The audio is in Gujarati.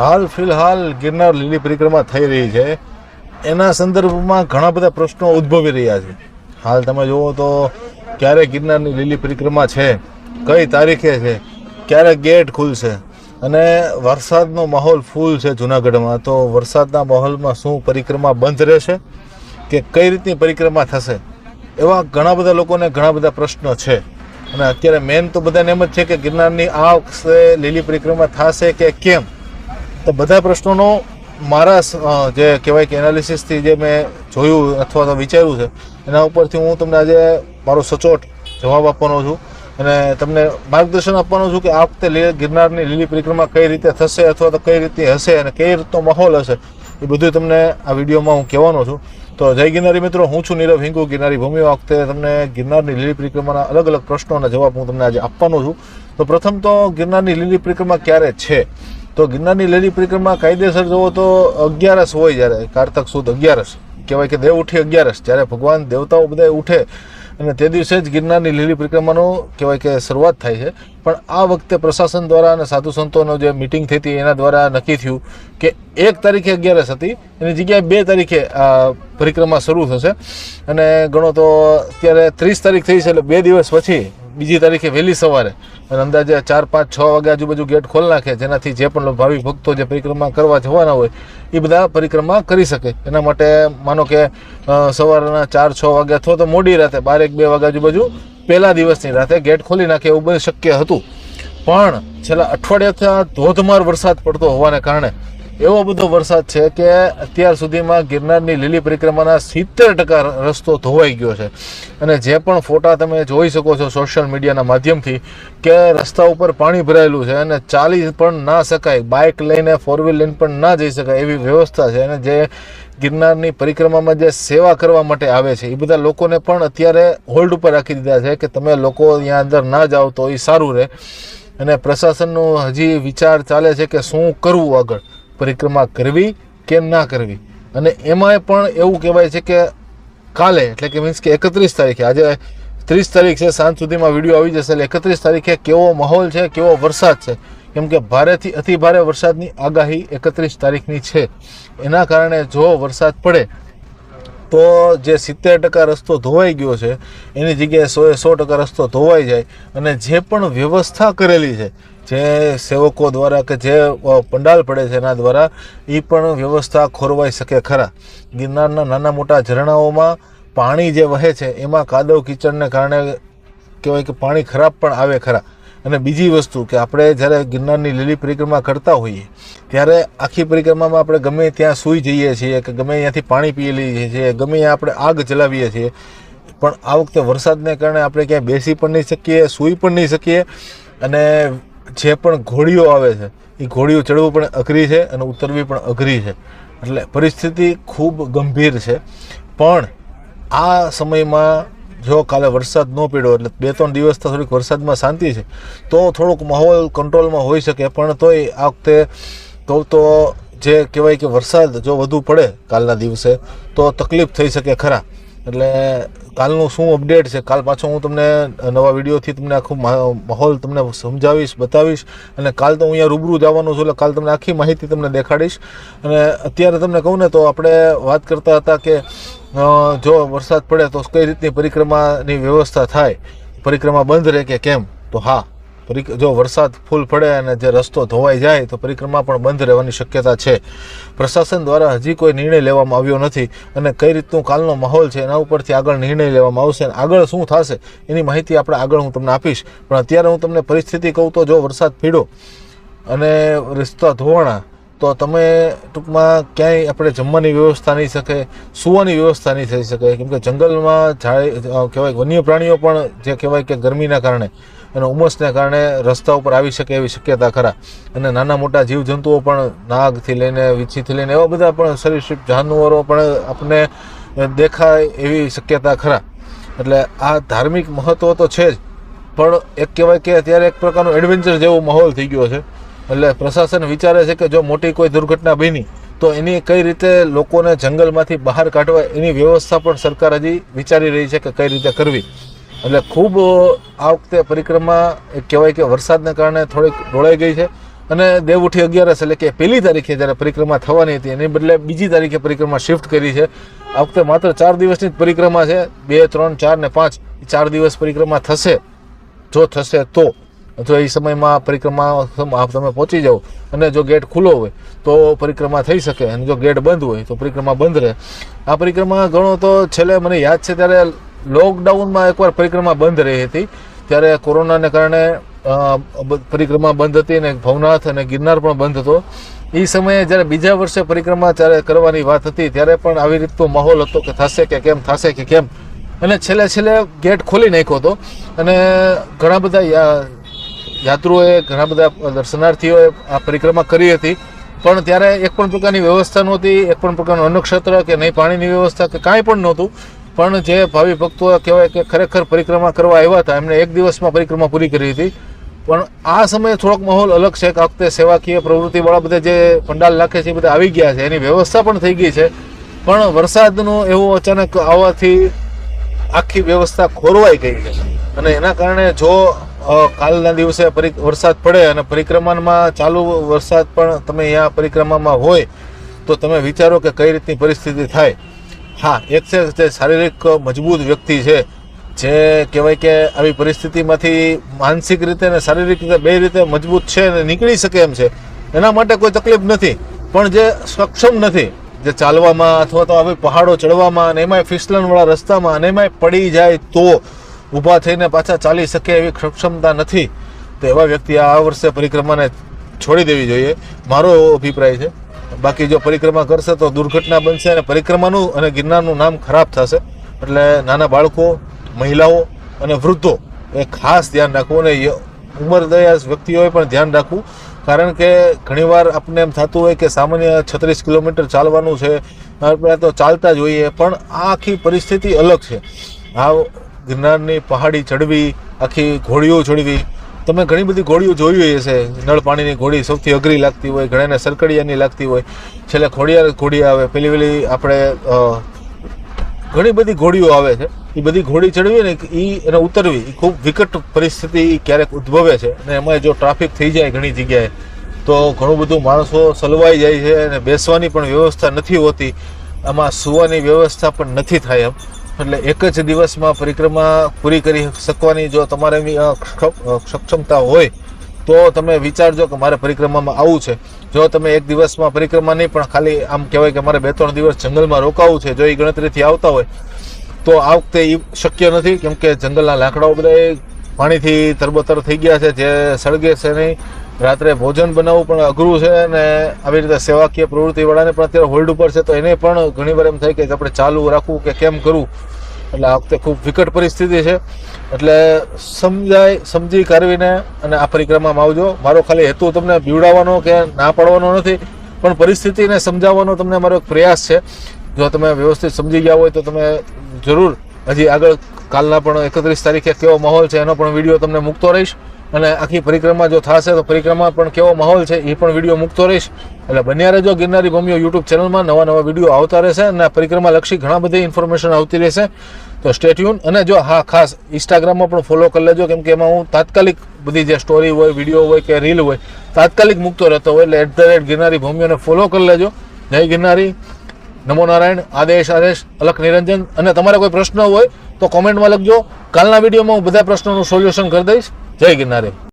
હાલ ફિલહાલ ગિરનાર લીલી પરિક્રમા થઈ રહી છે. એના સંદર્ભમાં ઘણા બધા પ્રશ્નો ઉદ્ભવી રહ્યા છે. હાલ તમે જુઓ તો ક્યારે ગિરનારની લીલી પરિક્રમા છે, કઈ તારીખે છે, ક્યારે ગેટ ખુલશે અને વરસાદનો માહોલ ફૂલ છે જુનાગઢમાં. તો વરસાદના માહોલમાં શું પરિક્રમા બંધ રહેશે કે કઈ રીતની પરિક્રમા થશે, એવા ઘણા બધા લોકોને ઘણા બધા પ્રશ્નો છે. અને અત્યારે મેન તો બધાને એમ જ છે કે ગિરનારની આ વખતે લીલી પરિક્રમા થશે કે કેમ? તો બધા પ્રશ્નોનો મારા જે કહેવાય કે એનાલિસિસથી જે મેં જોયું અથવા તો વિચાર્યું છે, એના ઉપરથી હું તમને આજે મારો સચોટ જવાબ આપવાનો છું અને તમને માર્ગદર્શન આપવાનું છું કે આ વખતે ગિરનારની લીલી પરિક્રમા કઈ રીતે થશે અથવા તો કઈ રીતે હશે અને કઈ રીતનો માહોલ હશે, એ બધું તમને આ વિડીયોમાં હું કહેવાનો છું. તો જય ગિરનારી મિત્રો, હું છું નીરવ હિંગુ, ગિરનારી ભૂમિ. વખતે તમને ગિરનારની લીલી પરિક્રમાના અલગ અલગ પ્રશ્નોના જવાબ હું તમને આજે આપવાનો છું. તો પ્રથમ તો ગિરનારની લીલી પરિક્રમા ક્યારે છે? તો ગિરનારની લીલી પરિક્રમા કાયદેસર જુઓ તો અગિયારસ હોય જ્યારે, કારતક સુદ અગિયારસ. કહેવાય કે દેવ ઉઠી અગિયારસ, જ્યારે ભગવાન દેવતાઓ બધા ઉઠે અને તે દિવસે જ ગિરનારની લીલી પરિક્રમાનું કહેવાય કે શરૂઆત થાય છે. પણ આ વખતે પ્રશાસન દ્વારા અને સાધુ સંતોનો જે મિટિંગ થઈ હતી, એના દ્વારા નક્કી થયું કે એક તારીખે અગિયારસ હતી, એની જગ્યાએ બે તારીખે આ પરિક્રમા શરૂ થશે. અને ગણો તો અત્યારે ત્રીસ તારીખ થઈ છે, એટલે બે દિવસ પછી બીજી તારીખે વહેલી સવારે. અને અંદાજે ચાર, પાંચ, છ વાગે આજુબાજુ ગેટ ખોલી નાખે, જેનાથી જે પણ ભાવિ ભક્તો જે પરિક્રમા કરવા જવાના હોય, એ બધા પરિક્રમા કરી શકે. એના માટે માનો કે સવારના ચાર, છ વાગે અથવા તો મોડી રાતે, બાર એક, બે વાગે આજુબાજુ પહેલા દિવસની રાતે ગેટ ખોલી નાખે એવું બધું શક્ય હતું. પણ છેલ્લા અઠવાડિયાથી ધોધમાર વરસાદ પડતો હોવાને કારણે એવો બધો વરસાદ છે કે અત્યાર સુધીમાં ગિરનારની લીલી પરિક્રમાના સિત્તેર ટકા રસ્તો ધોવાઈ ગયો છે. અને જે પણ ફોટા તમે જોઈ શકો છો સોશિયલ મીડિયાના માધ્યમથી કે રસ્તા ઉપર પાણી ભરાયેલું છે અને ચાલી પણ ના શકાય, બાઇક લઈને ફોર વ્હીલ લઈને પણ ના જઈ શકાય એવી વ્યવસ્થા છે. અને જે ગિરનારની પરિક્રમામાં જે સેવા કરવા માટે આવે છે, એ બધા લોકોને પણ અત્યારે હોલ્ડ ઉપર રાખી દીધા છે કે તમે લોકો અહીંયા અંદર ના જાઓ તો એ સારું રહે. અને પ્રશાસનનો હજી વિચાર ચાલે છે કે શું કરવું આગળ. પરિક્રમા કરવી કે ના કરવી? અને એમાંય પણ એવું કહેવાય છે કે કાલે, એટલે કે મીન્સ કે એકત્રીસ તારીખે, આજે ત્રીસ તારીખ છે, સાંજ સુધીમાં વીડિયો આવી જશે, એટલે એકત્રીસ તારીખે કેવો માહોલ છે, કેવો વરસાદ છે? કેમ કે ભારેથી અતિ ભારે વરસાદની આગાહી એકત્રીસ તારીખની છે. એના કારણે જો વરસાદ પડે, તો જે સિત્તેર ટકા રસ્તો ધોવાઈ ગયો છે, એની જગ્યાએ સોએ સો ટકા રસ્તો ધોવાઈ જાય, અને જે પણ વ્યવસ્થા કરેલી છે જે સેવકો દ્વારા કે જે પંડાલ પડે છે એના દ્વારા એ પણ વ્યવસ્થા ખોરવાઈ શકે ખરા. ગિરનારના નાના મોટા ઝરણાઓમાં પાણી જે વહે છે, એમાં કાદવ કિચડને કારણે કહેવાય કે પાણી ખરાબ પણ આવે ખરા. અને બીજી વસ્તુ કે આપણે જ્યારે ગિરનારની લીલી પરિક્રમા કરતા હોઈએ, ત્યારે આખી પરિક્રમામાં આપણે ગમે ત્યાં સૂઈ જઈએ છીએ કે ગમે ત્યાંથી પાણી પી લઈએ છીએ, ગમે આપણે આગ જલાવીએ છીએ, પણ આ વખતે વરસાદને કારણે આપણે ક્યાંય બેસી પણ નહીં શકીએ, સૂઈ પણ નહીં શકીએ અને જે પણ ઘોડીઓ આવે છે એ ઘોડીઓ ચડવું પણ અઘરી છે અને ઉતરવી પણ અઘરી છે. એટલે પરિસ્થિતિ ખૂબ ગંભીર છે. પણ આ સમયમાં જો કાલે વરસાદ ન પડ્યો, એટલે બે ત્રણ દિવસ તો થોડીક વરસાદમાં શાંતિ છે, તો થોડુંક માહોલ કંટ્રોલમાં હોઈ શકે, પણ તોય આ વખતે તો તો જે કહેવાય કે વરસાદ જો વધુ પડે કાલના દિવસે, તો તકલીફ થઈ શકે ખરા. એટલે કાલનું શું અપડેટ છે? કાલ પાછો હું તમને નવા વિડીયોથી તમને આખું માહોલ તમને સમજાવીશ, બતાવીશ અને કાલ તો હું અહીંયા રૂબરૂ જવાનું છું એટલે કાલ તમને આખી માહિતી તમને દેખાડીશ. અને અત્યારે તમને કહું ને તો આપણે વાત કરતા હતા કે જો વરસાદ પડે તો કઈ રીતની પરિક્રમાની વ્યવસ્થા થાય? પરિક્રમા બંધ રહે કે કેમ? તો હા જો વરસાદ ફૂલ પડે અને જે રસ્તો ધોવાઈ જાય, તો પરિક્રમા પણ બંધ રહેવાની શક્યતા છે. પ્રશાસન દ્વારા હજી કોઈ નિર્ણય લેવામાં આવ્યો નથી અને કઈ રીતનું કાલનો માહોલ છે એના ઉપરથી આગળ નિર્ણય લેવામાં આવશે અને આગળ શું થશે એની માહિતી આપણે આગળ હું તમને આપીશ. પણ અત્યારે હું તમને પરિસ્થિતિ કહું તો જો વરસાદ પીડો અને રસ્તા ધોવાણા, તો તમે ટૂંકમાં ક્યાંય આપણે જમવાની વ્યવસ્થા નહીં શકે, સૂવાની વ્યવસ્થા નહીં થઈ શકે. કેમ કે જંગલમાં ઝાડ કહેવાય વન્ય પ્રાણીઓ પણ જે કહેવાય કે ગરમીના કારણે અને ઉમસને કારણે રસ્તા ઉપર આવી શકે એવી શક્યતા ખરા. અને નાના મોટા જીવજંતુઓ પણ નાગથી લઈને, વીંછીથી લઈને એવા બધા પણ સરીસૃપ જાનવરો પણ આપણને દેખાય એવી શક્યતા ખરા. એટલે આ ધાર્મિક મહત્ત્વ તો છે જ, પણ એક કહેવાય કે અત્યારે એક પ્રકારનો એડવેન્ચર જેવો માહોલ થઈ ગયો છે. એટલે પ્રશાસન વિચારે છે કે જો મોટી કોઈ દુર્ઘટના બની, તો એની કઈ રીતે લોકોને જંગલમાંથી બહાર કાઢવા એની વ્યવસ્થા પણ સરકાર હજી વિચારી રહી છે કે કઈ રીતે કરવી. એટલે ખૂબ આ વખતે પરિક્રમા કહેવાય કે વરસાદને કારણે થોડીક ઢોળાઈ ગઈ છે. અને દેવ ઉઠી અગિયારસ, એટલે કે પહેલી તારીખે જ્યારે પરિક્રમા થવાની હતી, એની બદલે બીજી તારીખે પરિક્રમા શિફ્ટ કરી છે. આ વખતે માત્ર ચાર દિવસની જ પરિક્રમા છે. બે, ત્રણ, ચાર ને પાંચ ચાર દિવસ પરિક્રમા થશે. જો થશે તો. અથવા એ સમયમાં પરિક્રમા તમે પહોંચી જાઓ અને જો ગેટ ખુલ્લો હોય, તો પરિક્રમા થઈ શકે. અને જો ગેટ બંધ હોય, તો પરિક્રમા બંધ રહે. આ પરિક્રમા ઘણો તો છેલ્લે મને યાદ છે ત્યારે લોકડાઉનમાં એકવાર પરિક્રમા બંધ રહી હતી, ત્યારે કોરોનાને કારણે પરિક્રમા બંધ હતી અને ભવનાથ અને ગિરનાર પણ બંધ હતો. એ સમયે જ્યારે બીજા વર્ષે પરિક્રમા ત્યારે કરવાની વાત હતી, ત્યારે પણ આવી રીતનો માહોલ હતો કે થશે કે કેમ, થશે કે કેમ. અને છેલ્લે છેલ્લે ગેટ ખોલી નાખ્યો હતો. અને ઘણા બધા યાત્રુઓએ, ઘણા બધા દર્શનાર્થીઓએ આ પરિક્રમા કરી હતી. પણ ત્યારે એક પણ પ્રકારની વ્યવસ્થા નહોતી, એક પણ પ્રકારનું અન્નક્ષેત્ર કે નહીં, પાણીની વ્યવસ્થા કે કાંઈ પણ નહોતું. પણ જે ભાવિ ભક્તો કહેવાય કે ખરેખર પરિક્રમા કરવા આવ્યા હતા, એમણે એક દિવસમાં પરિક્રમા પૂરી કરી હતી. પણ આ સમયે થોડોક માહોલ અલગ છે કે વખતે સેવાકીય પ્રવૃત્તિવાળા બધા જે પંડાલ નાખે છે એ બધા આવી ગયા છે. એની વ્યવસ્થા પણ થઈ ગઈ છે. પણ વરસાદનું એવું અચાનક આવવાથી આખી વ્યવસ્થા ખોરવાઈ ગઈ છે. અને એના કારણે જો કાલના દિવસે વરસાદ પડે અને પરિક્રમામાં ચાલુ વરસાદ પણ તમે અહીંયા પરિક્રમામાં હોય, તો તમે વિચારો કે કઈ રીતની પરિસ્થિતિ થાય. હા, એક છે જે શારીરિક મજબૂત વ્યક્તિ છે, જે કહેવાય કે આવી પરિસ્થિતિમાંથી માનસિક રીતે અને શારીરિક રીતે બે રીતે મજબૂત છે અને નીકળી શકે એમ છે. એના માટે કોઈ તકલીફ નથી, પણ જે સક્ષમ નથી, જે ચાલવામાં અથવા તો આવી પહાડો ચડવામાં અને એમાંય ફિસલનવાળા રસ્તામાં અને એમાંય પડી જાય તો ઊભા થઈને પાછા ચાલી શકે એવી સક્ષમતા નથી. તો એવા વ્યક્તિ આ વર્ષે પરિક્રમાને છોડી દેવી જોઈએ. મારો અભિપ્રાય છે. બાકી જો પરિક્રમા કરશે તો દુર્ઘટના બનશે અને પરિક્રમાનું અને ગિરનારનું નામ ખરાબ થશે. એટલે નાના બાળકો, મહિલાઓ અને વૃદ્ધો એ ખાસ ધ્યાન રાખવું અને ઉંમરદયા વ્યક્તિઓએ પણ ધ્યાન રાખવું. કારણ કે ઘણીવાર આપણને એમ થતું હોય કે સામાન્ય છત્રીસ કિલોમીટર ચાલવાનું છે તો ચાલતા જ હોઈએ, પણ આ આખી પરિસ્થિતિ અલગ છે. આ ગિરનારની પહાડી ચડવી, આખી ઘોડીઓ ચડવી તમે ઘણી બધી ઘોડીઓ જોઈ હશે. નળ પાણીની ઘોડી સૌથી અઘરી લાગતી હોય, ઘણાને સરકડિયાની લાગતી હોય. છેલ્લે ખોડિયાર ઘોડી આવે. પેલી પેલી આપણે ઘણી બધી ઘોડીઓ આવે છે. એ બધી ઘોડી ચડવી ને એ એને ઉતરવી. એ ખૂબ વિકટ પરિસ્થિતિ ક્યારેક ઉદ્ભવે છે. અને એમાં જો ટ્રાફિક થઈ જાય ઘણી જગ્યાએ, તો ઘણું બધું માણસો સલવાઈ જાય છે અને બેસવાની પણ વ્યવસ્થા નથી હોતી. આમાં સુવાની વ્યવસ્થા પણ નથી થાય એમ. એટલે એક જ દિવસમાં પરિક્રમા પૂરી કરી શકવાની જો તમારે સક્ષમતા હોય, તો તમે વિચારજો કે મારે પરિક્રમામાં આવવું છે. જો તમે એક દિવસમાં પરિક્રમા નહીં, પણ ખાલી આમ કહેવાય કે મારે બે ત્રણ દિવસ જંગલમાં રોકાવું છે, જો એ ગણતરીથી આવતા હોય, તો આ વખતે એ શક્ય નથી, કેમ કે જંગલના લાકડાઓ બધા પાણીથી તરબતર થઈ ગયા છે, જે સળગે છે નહીં રાત્રે ભોજન બનાવવું પણ અઘરું છે અને આવી રીતે સેવાકીય પ્રવૃત્તિવાળાને પણ અત્યારે હોલ્ડ ઉપર છે, તો એને પણ ઘણીવાર એમ થાય કે આપણે ચાલુ રાખવું કે કેમ કરવું? એટલે આ વખતે ખૂબ વિકટ પરિસ્થિતિ છે. એટલે સમજાય, સમજી કરવીને અને આ પરિક્રમામાં આવજો. મારો ખાલી હેતુ તમને બીવડાવવાનો કે ના પાડવાનો નથી, પણ પરિસ્થિતિને સમજાવવાનો તમને મારો એક પ્રયાસ છે. જો તમે વ્યવસ્થિત સમજી ગયા હોય તો તમે જરૂર હજી આગળ કાલના પણ એકત્રીસ તારીખે કેવો માહોલ છે એનો પણ વીડિયો તમને મૂકતો રહીશ. અને આખી પરિક્રમા જો થશે તો પરિક્રમા પણ કેવો માહોલ છે એ પણ વીડિયો મૂકતો રહીશ. એટલે બન્યા રહેજો ગિરનારી ભૂમિઓ યુટ્યુબ ચેનલમાં નવા નવા વીડિયો આવતા રહેશે અને પરિક્રમા લક્ષી ઘણા બધી ઇન્ફોર્મેશન આવતી રહેશે. તો સ્ટેટ્યુન અને જો હા, ખાસ ઇન્સ્ટાગ્રામમાં પણ ફોલો કરી લેજો કેમ કે એમાં હું તાત્કાલિક બધી જે સ્ટોરી હોય વીડિયો હોય કે રીલ હોય, તાત્કાલિક મૂકતો રહેતો હોય. એટલે એટ ધ રેટ ગિરનારી ભૂમિઓને ફોલો કરી લેજો. જય ગિરનારી. નમો નારાયણ. આદેશ આદેશ. અલખ નિરંજન. અને તમારે કોઈ પ્રશ્ન હોય તો કોમેન્ટમાં લખજો. કાલના વિડીયોમાં હું બધા પ્રશ્નોનું સોલ્યુશન કરી દઈશ. જય ગિરનારી.